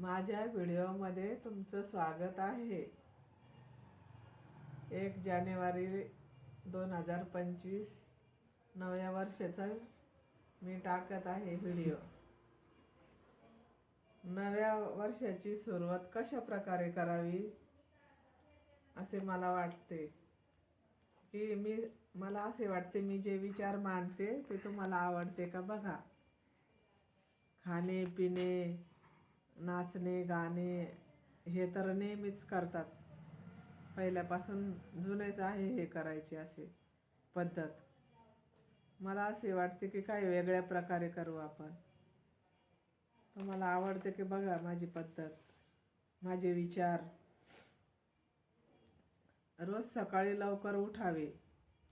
माझ्या व्हिडिओमध्ये तुमचं स्वागत आहे. एक जानेवारी दोन हजार पंचवीस नव्या वर्षाचा मी टाकत आहे व्हिडिओ. नव्या वर्षाची सुरुवात कशा प्रकारे करावी असे मला वाटते. की मी मला असे वाटते मी जे विचार मांडते ते तुम्हाला आवडते का बघा. खाणे पिणे नाचणे गाणे हे तर नेहमीच करतात. पहिल्यापासून जुनेच आहे हे करायचे असे पद्धत. मला असे वाटते की काही वेगळ्या प्रकारे करू आपण. तुम्हाला आवडते की बघा माझी पद्धत माझे विचार. रोज सकाळी लवकर उठावे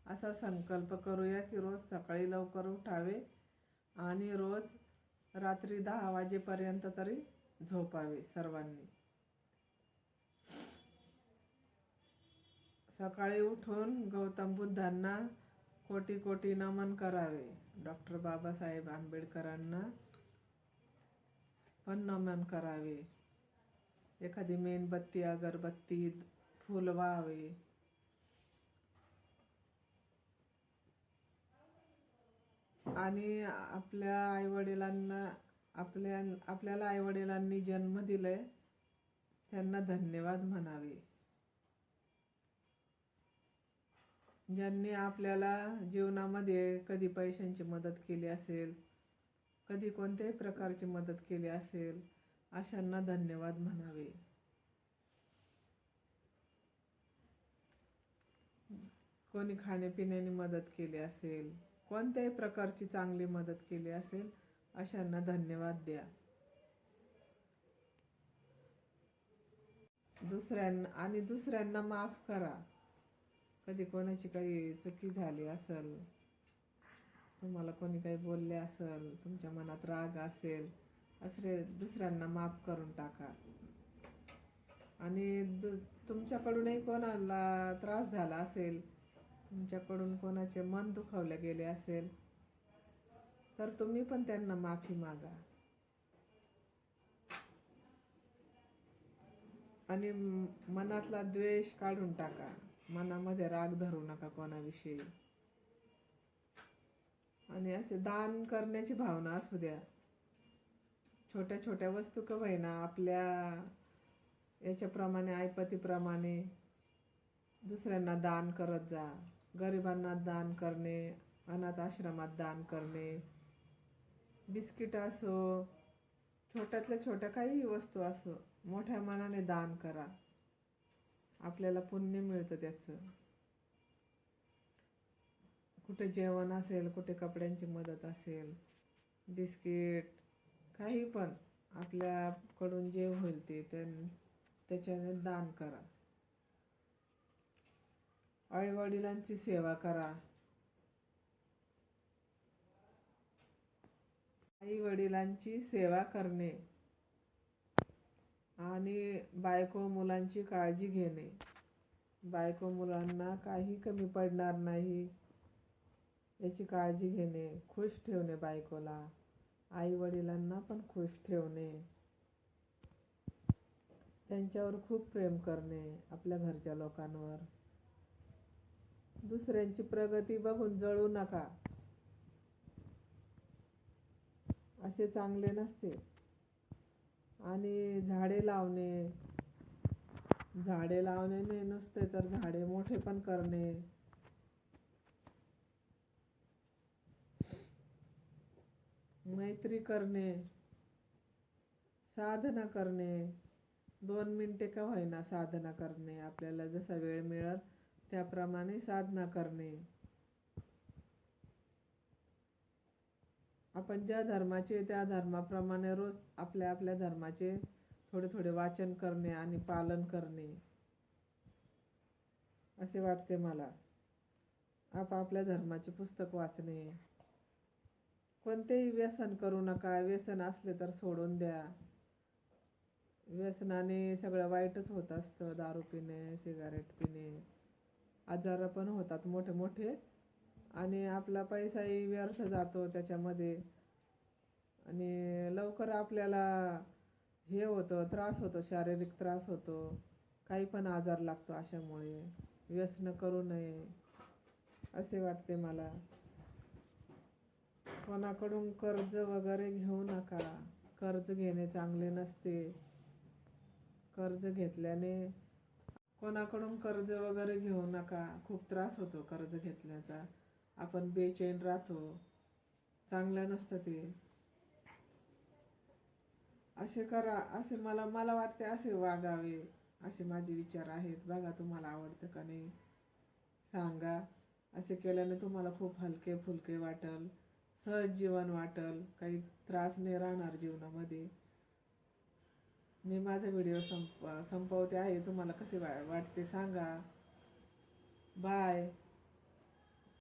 असा संकल्प करूया की रोज सकाळी लवकर उठावे आणि रोज रात्री दहा वाजेपर्यंत तरी झोपावे सर्वांनी. सकाळी उठून गौतम बुद्धांना कोटी कोटी नमन करावे. डॉक्टर बाबासाहेब आंबेडकरांना पण नमन करावे. एखादी मेणबत्ती अगरबत्ती फुल व्हावे. आणि आपल्या आईवडिलांना आपल्या आपल्याला आईवडिलांनी जन्म दिलाय त्यांना धन्यवाद म्हणावे. ज्यांनी आपल्याला जीवनामध्ये कधी पैशांची मदत केली असेल कधी कोणत्याही प्रकारची मदत केली असेल अशांना धन्यवाद म्हणावे. कोणी खाण्यापिण्याने मदत केली असेल कोणत्याही प्रकारची चांगली मदत केली असेल अशांना धन्यवाद द्या. दुसऱ्यांना आणि दुसऱ्यांना माफ करा. कधी कोणाची काही चुकी झाली असेल तुम्हाला कोणी काही बोलले असेल तुमच्या मनात राग असेल असे दुसऱ्यांना माफ करून टाका. आणि दु तुमच्याकडूनही कोणाला त्रास झाला असेल तुमच्याकडून कोणाचे मन दुखावले गेले असेल तर तुम्ही पण त्यांना माफी मागा. आणि मनातला द्वेष काढून टाका. मनामध्ये राग धरू नका कोणाविषयी. आणि असे दान करण्याची भावना असू द्या. छोट्या छोट्या वस्तू का होईना आपल्या याच्याप्रमाणे ऐपतीप्रमाणे दुसऱ्यांना दान करत जा. गरिबांना दान करणे अनाथ आश्रमात दान करणे बिस्किट असो छोट्यातल्या छोट्या काही वस्तू असो मोठ्या मनाने दान करा. आपल्याला पुण्य मिळतं त्याचं. कुठे जेवण असेल कुठे कपड्यांची मदत असेल बिस्किट काही पण आपल्याकडून जे होईल ते त्यां- त्याच्याने दान करा. आई वडिलांची सेवा करा. आई वडिलांची सेवा करणे आणि बायको मुलांची काळजी घेणे. बायको मुलांना काही कमी पडणार नाही याची काळजी घेणे खुश ठेवणे बायकोला. आई वडिलांना पण खुश ठेवणे. त्यांच्यावर खूप प्रेम करणे आपल्या घरच्या लोकांवर. दुसऱ्यांची प्रगती बघून जळू नका. असे चांगले नसते. आणि झाडे लावणे झाडे लावणे नसते तर झाडे मोठे पण करणे. मैत्री करणे साधना करणे. दोन मिनटे का होईना साधना करणे. आपल्याला जसा वेळ मिळत त्याप्रमाणे साधना करणे. आपण ज्या धर्माचे त्या धर्माप्रमाणे रोज आपल्या आपल्या धर्माचे थोडे थोडे वाचन करणे आणि पालन करणे. असे वाटते मला. आपापल्या धर्माचे पुस्तक वाचणे. कोणतेही व्यसन करू नका. व्यसन असले तर सोडून द्या. व्यसनाने सगळं वाईटच होत असतं. दारू पिणे सिगारेट पिणे. आजार पण होतात. मोठे मोठे आणि आपला पैसाही व्यर्थ जातो त्याच्यामध्ये. आणि लवकर आपल्याला हे होतं त्रास होतो शारीरिक त्रास होतो. काही पण आजार लागतो अशामुळे. व्यसनं करू नये असे वाटते मला. कोणाकडून कर्ज वगैरे घेऊ नका. कर्ज घेणे चांगले नसते. कर्ज घेतल्याने कोणाकडून कर्ज वगैरे घेऊ नका. खूप त्रास होतो कर्ज घेतल्याचा. आपण बेचैन राहतो. चांगलं नसतं ते. असे करा असे मला मला वाटते असे वागावे. असे माझे विचार आहेत. बघा तुम्हाला आवडतं का नाही. सांगा. असे केल्याने तुम्हाला खूप हलके फुलके वाटल. सहज जीवन वाटल. काही त्रास नाही राहणार जीवनामध्ये. मी माझा व्हिडिओ संप संपवते आहे. तुम्हाला कसे वा वाटते सांगा. बाय.